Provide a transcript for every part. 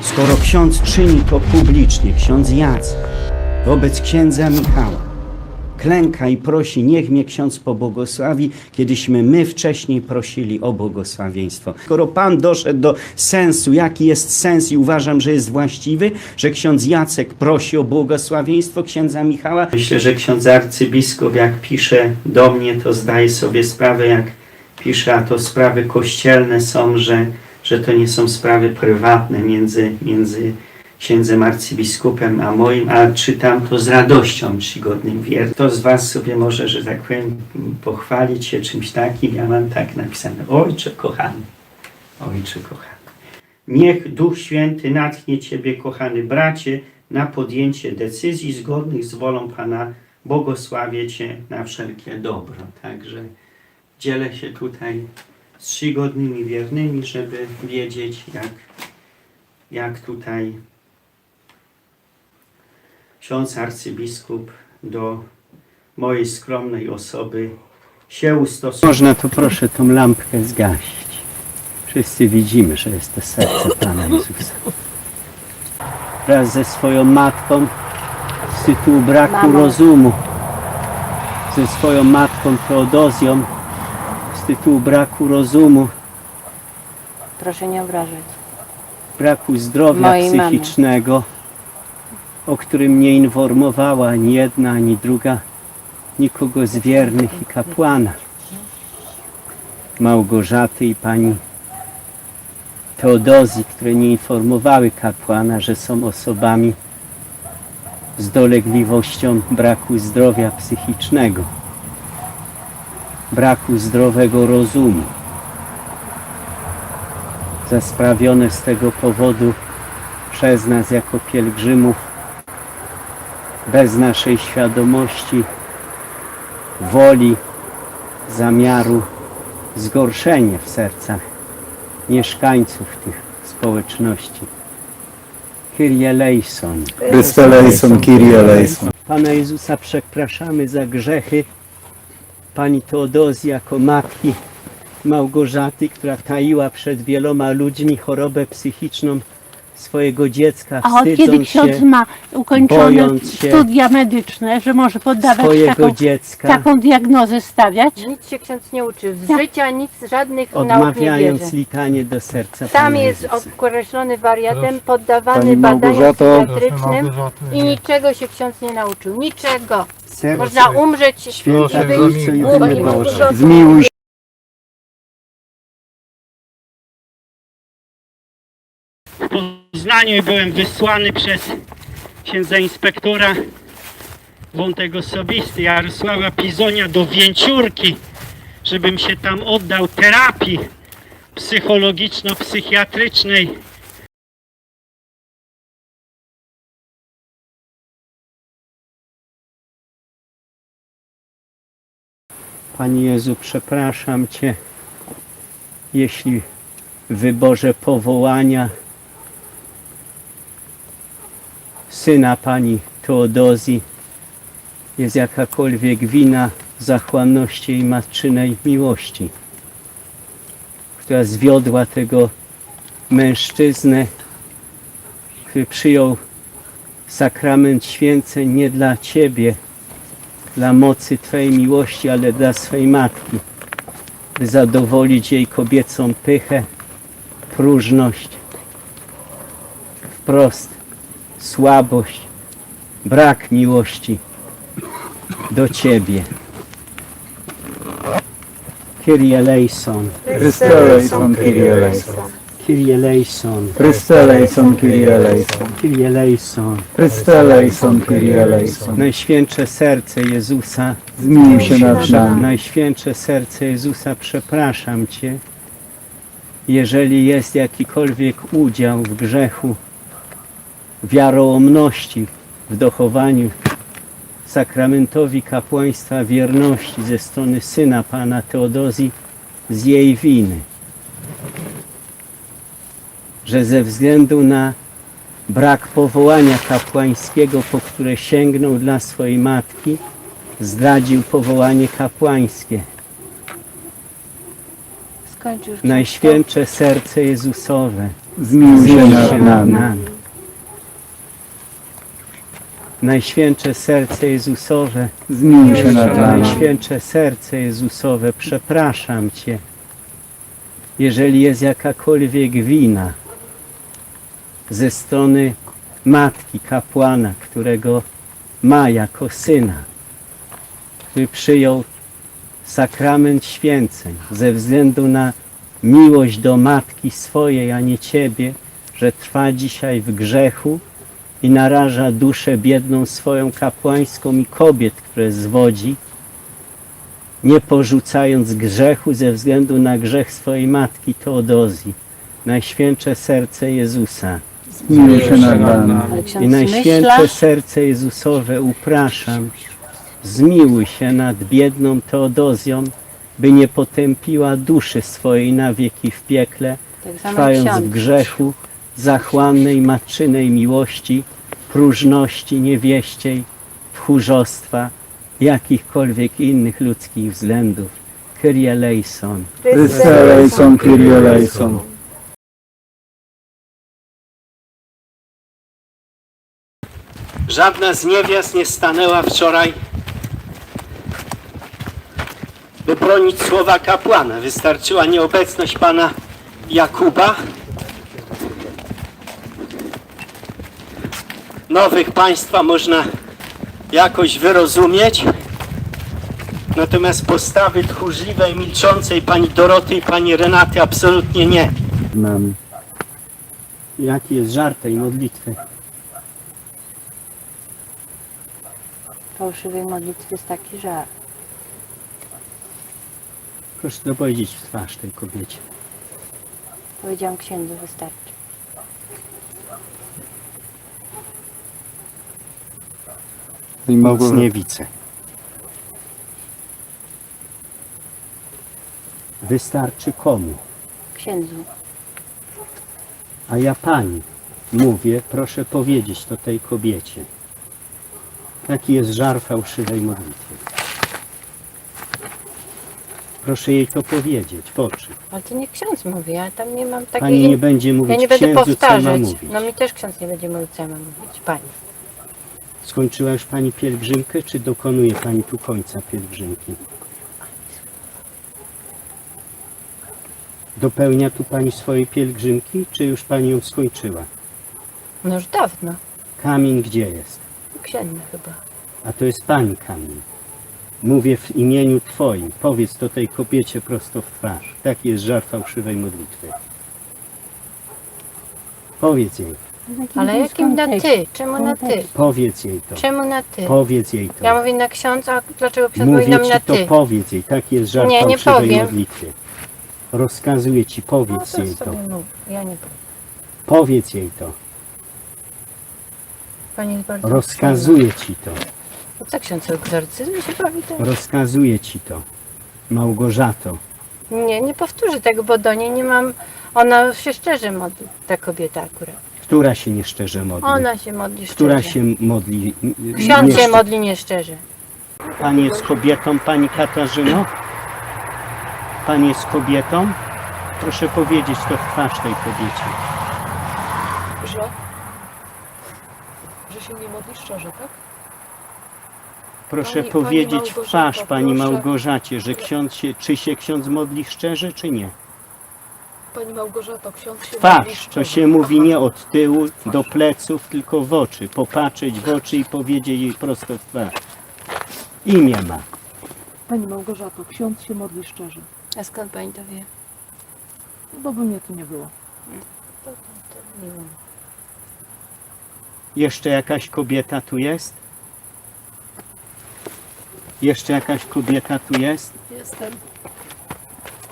Skoro ksiądz czyni to publicznie, ksiądz Jacek, wobec księdza Michała, klęka i prosi, niech mnie ksiądz pobłogosławi, kiedyśmy my wcześniej prosili o błogosławieństwo. Skoro Pan doszedł do sensu, jaki jest sens i uważam, że jest właściwy, że ksiądz Jacek prosi o błogosławieństwo księdza Michała. Myślę, że ksiądz arcybiskup jak pisze do mnie, to zdaje sobie sprawę, jak pisze, a to sprawy kościelne są, że, że to nie są sprawy prywatne między, między księdzem arcybiskupem a moim, a czytam to z radością czcigodnym wier. Kto z was sobie może, że tak powiem, pochwalić się czymś takim? Ja mam tak napisane. Ojcze kochany, ojcze kochany. Niech Duch Święty natchnie Ciebie, kochany bracie, na podjęcie decyzji zgodnych z wolą Pana. Błogosławię Cię na wszelkie dobro. Także dzielę się tutaj z czcigodnymi wiernymi, żeby wiedzieć, jak, jak tutaj ksiądz arcybiskup do mojej skromnej osoby się ustosunkował. Można to proszę tą lampkę zgasić. Wszyscy widzimy, że jest to serce Pana Jezusa. Wraz ze swoją matką z tytułu braku Mamo. rozumu, ze swoją matką Teodozją z tytułu braku rozumu, Proszę nie obrażać. braku zdrowia Mojej mamy. psychicznego, o którym nie informowała ani jedna, ani druga, nikogo z wiernych i kapłana. Małgorzaty i pani Teodozji, które nie informowały kapłana, że są osobami z dolegliwością braku zdrowia psychicznego, braku zdrowego rozumu za sprawione z tego powodu przez nas jako pielgrzymów bez naszej świadomości, woli, zamiaru, zgorszenie w sercach mieszkańców tych społeczności. Kyrie eleison. Chryste eleison, Kyrie eleison. Pana Jezusa przepraszamy za grzechy Pani Teodozji jako matki Małgorzaty, która taiła przed wieloma ludźmi chorobę psychiczną swojego dziecka, A od kiedy ksiądz się ma ukończone bojąc się studia medyczne, że może poddawać swojego taką, dziecka, taką diagnozę stawiać? Nic się ksiądz nie uczy. Z Tak. życia nic, żadnych nauk nie odmawiając bierze. litanie do serca Sam Pana jest Jezusa. określony wariatem, poddawany Pani badaniom Małgorzato. psychiatrycznym i niczego się ksiądz nie nauczył. Niczego. Serce Można umrzeć Święta i głupi. Tyle Boże, Proszę. zmiłuj W Poznaniu byłem wysłany przez księdza inspektora Wątek Osobisty Jarosława Pizonia do Więciurki, żebym się tam oddał terapii psychologiczno-psychiatrycznej. Panie Jezu, przepraszam Cię, jeśli w wyborze powołania syna Pani Teodozji jest jakakolwiek wina zachłanności jej matczynej miłości, która zwiodła tego mężczyznę, który przyjął sakrament święceń nie dla Ciebie, dla mocy Twojej miłości, ale dla swej matki, by zadowolić jej kobiecą pychę, próżność, wprost słabość, brak miłości do Ciebie. Kyrie eleison, Chryste eleison, Kyrie eleison. Kyrie eleison, Chryste eleison, Kyrie eleison. Kyrie eleison. Chryste eleison, Kyrie eleison. Najświętsze serce Jezusa, Zmiłuj się nad nami. Najświętsze serce Jezusa, przepraszam Cię, jeżeli jest jakikolwiek udział w grzechu, wiarołomności w dochowaniu sakramentowi kapłaństwa wierności ze strony syna Pana Teodozji z jej winy, że ze względu na brak powołania kapłańskiego, po które sięgnął dla swojej matki, zdradził powołanie kapłańskie. Najświętsze serce Jezusowe, Zmiłuj się nad nami. Najświętsze serce Jezusowe, Zmiłuj się nad nami. Najświętsze serce Jezusowe, przepraszam Cię, jeżeli jest jakakolwiek wina ze strony matki kapłana, którego ma jako syna, który przyjął sakrament święceń ze względu na miłość do matki swojej, a nie Ciebie, że trwa dzisiaj w grzechu i naraża duszę biedną swoją kapłańską i kobiet, które zwodzi, nie porzucając grzechu ze względu na grzech swojej matki Teodozji, Najświętsze serce Jezusa. Zmiłuj się nad nami. I Najświętsze serce Jezusowe upraszam, zmiłuj się nad biedną Teodozją, by nie potępiła duszy swojej na wieki w piekle, Tak trwając w grzechu, zachłannej matczynej miłości, próżności niewieściej, tchórzostwa, jakichkolwiek innych ludzkich względów. Kyrie eleison. Chryste eleison, Kyrie eleison. Żadna z niewiast nie stanęła wczoraj, by bronić słowa kapłana. Wystarczyła nieobecność pana Jakuba. Nowych państwa można jakoś wyrozumieć. Natomiast postawy tchórzliwej, milczącej pani Doroty i pani Renaty absolutnie nie. Nami. Jaki jest żart tej modlitwy? Fałszywej modlitwy jest taki żart. Proszę to powiedzieć w twarz tej kobiecie. Powiedziałam księdzu, wystarczy. I Nic nie widzę. Wystarczy komu? Księdzu. A ja pani mówię, proszę powiedzieć to tej kobiecie. Taki jest żar fałszywej modlitwy. Proszę jej to powiedzieć w oczy. Ale to nie ksiądz mówi, ja tam nie mam takiej... Pani nie będzie mówić ja nie będę księdzu, co ma powtarzać. mówić. No mi też ksiądz nie będzie mówić, co ja mam mówić. Pani. Skończyła już pani pielgrzymkę, czy dokonuje pani tu końca pielgrzymki? Dopełnia tu pani swojej pielgrzymki, czy już pani ją skończyła? No już dawno. Kamień gdzie jest? Księdza chyba. A to jest pani kamień. Mówię w imieniu twoim. Powiedz to tej kobiecie prosto w twarz. Taki jest żar fałszywej modlitwy. Powiedz jej. Ale jakim na ty? Czemu na ty? Powiedz jej to. Czemu na ty? Powiedz jej to. Ja mówię na ksiądz, a dlaczego ksiądz mówi Mówię na mnie ci na to, ty? powiedz jej. Taki jest żar Nie, nie fałszywej powiem. modlitwy. Rozkazuję ci, No powiedz to jej to. sobie mów. Ja nie powiem. Powiedz jej to. Pani jest bardzo Rozkazuję ci to. uprzejma. No co ksiądz egzorcyzm się bawi to? Rozkazuję ci to. Małgorzato. Nie, nie powtórzę tego, bo do niej nie mam... Ona się szczerze modli, ta kobieta akurat. Która się nieszczerze modli? Ona się modli szczerze. Która się modli? Ksiądz się nieszczerze? modli nieszczerze. Pani jest kobietą, pani Katarzyno? Pani jest kobietą? Proszę powiedzieć to w twarz tej kobiecie. Że? Że się nie modli szczerze, tak? Proszę Pani- powiedzieć pani w Małgorzato, twarz pani proszę. Małgorzacie, że ksiądz się, czy się ksiądz modli szczerze, czy nie? Pani Małgorzato, ksiądz się modli Twarz, to się mówi nie od tyłu do pleców, tylko w oczy. Popatrzeć w oczy i powiedzieć jej prosto w twarz. Imię ma. Pani Małgorzato, ksiądz się modli szczerze. A skąd pani to wie? No bo by mnie tu nie było. To, to, to miło. Jeszcze jakaś kobieta tu jest? Jeszcze jakaś kobieta tu jest? Jestem.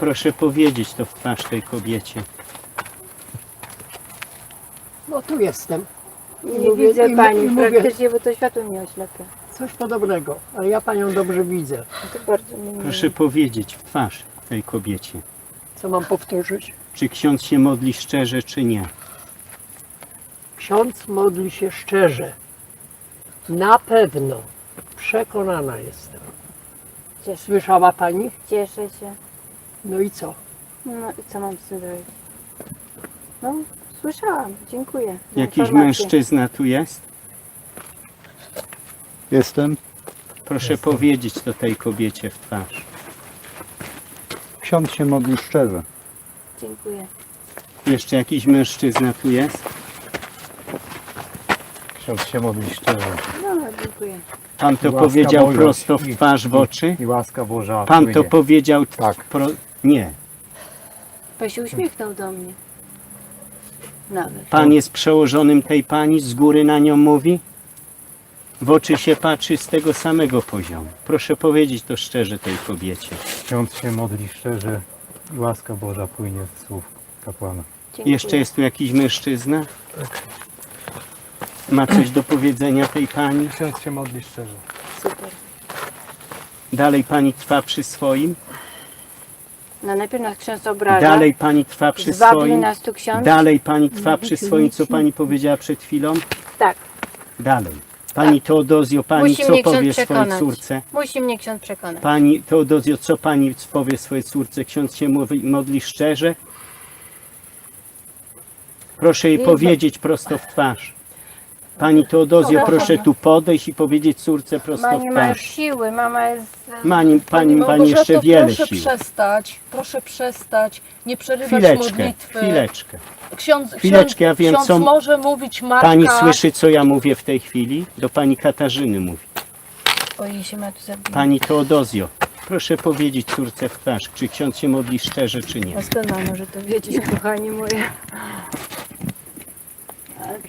Proszę powiedzieć to w twarz tej kobiecie. No tu jestem. Nie Mówię- widzę i- pani i mówię- praktycznie, bo to światło mnie oślepia. Coś podobnego, ale ja panią dobrze widzę. To bardzo mnie miło. Proszę powiedzieć w twarz tej kobiecie. Co mam powtórzyć? Czy ksiądz się modli szczerze, czy nie? Ksiądz modli się szczerze. Na pewno. Przekonana jestem. Cieszę, Słyszała pani? cieszę się. No i co? No i co mam z tym zrobić? No, Słyszałam, dziękuję. za Jakiś informację. mężczyzna tu jest? Jestem. Proszę powiedzieć to tej kobiecie w twarz. Ksiądz się modli szczerze. Dziękuję. Jeszcze jakiś mężczyzna tu jest? Ksiądz się modli szczerze. No, dziękuję. Pan to Łaska powiedział Boża. prosto w twarz w oczy? I łaska Boża Pan to płynie. powiedział t- Tak. pro... Nie. Pan się uśmiechnął do mnie. Nawet. Pan jest przełożonym tej pani, z góry na nią mówi? W oczy się patrzy z tego samego poziomu. Proszę powiedzieć to szczerze tej kobiecie. Ksiądz się modli szczerze i łaska Boża płynie z słów kapłana. Dziękuję. Jeszcze jest tu jakiś mężczyzna? Ma coś do powiedzenia tej pani? Ksiądz się modli szczerze. Super. Dalej pani trwa przy swoim? No najpierw nas ksiądz obraża. Dalej pani trwa przy swoim? nas tu ksiądz. Dalej pani trwa przy swoim, co pani powiedziała przed chwilą? Tak. Dalej. Pani Teodozjo, pani Musi co mnie ksiądz powie swojej przekonać. córce? Musi mnie ksiądz przekonać. Pani Teodozjo, co pani powie swojej córce? Ksiądz się mówi, modli szczerze? Proszę jej powiedzieć prosto w twarz. Pani Teodozjo, proszę tu podejść i powiedzieć córce prosto Mama nie w ma już twarz. siły, mama jest... Pani, pani, pani Małgorzato, jeszcze wiele proszę sił. przestać, proszę przestać, nie przerywać Chwileczkę, modlitwy. chwileczkę. Ksiądz, Chwileczkę, ja wiem, ksiądz co- może mówić Marka. Pani słyszy, co ja mówię w tej chwili? Do pani Katarzyny mówi. Ojej, się ma tu zabić. Pani Teodozjo, proszę powiedzieć córce w twarz, czy ksiądz się modli szczerze, czy nie. A skąd mam może to wiedzieć, kochani moje?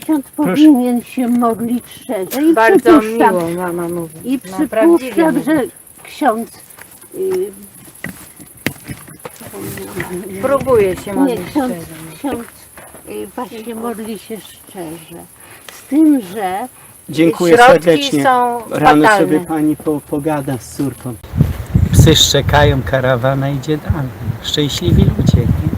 Ksiądz powinien się modlić szczerze i Bardzo przypuszczam, miło mama mówi. i No, prawdziwie przypuszczam, mówi. że ksiądz y, Próbuję się nie, modlić ksiądz, szczerze. ksiądz y, właśnie modli się szczerze. Z tym, że Dziękuję Środki serdecznie. są Rano fatalne. sobie pani po, pogada z córką. Psy szczekają, karawana idzie dalej. Szczęśliwi ludzie. nie?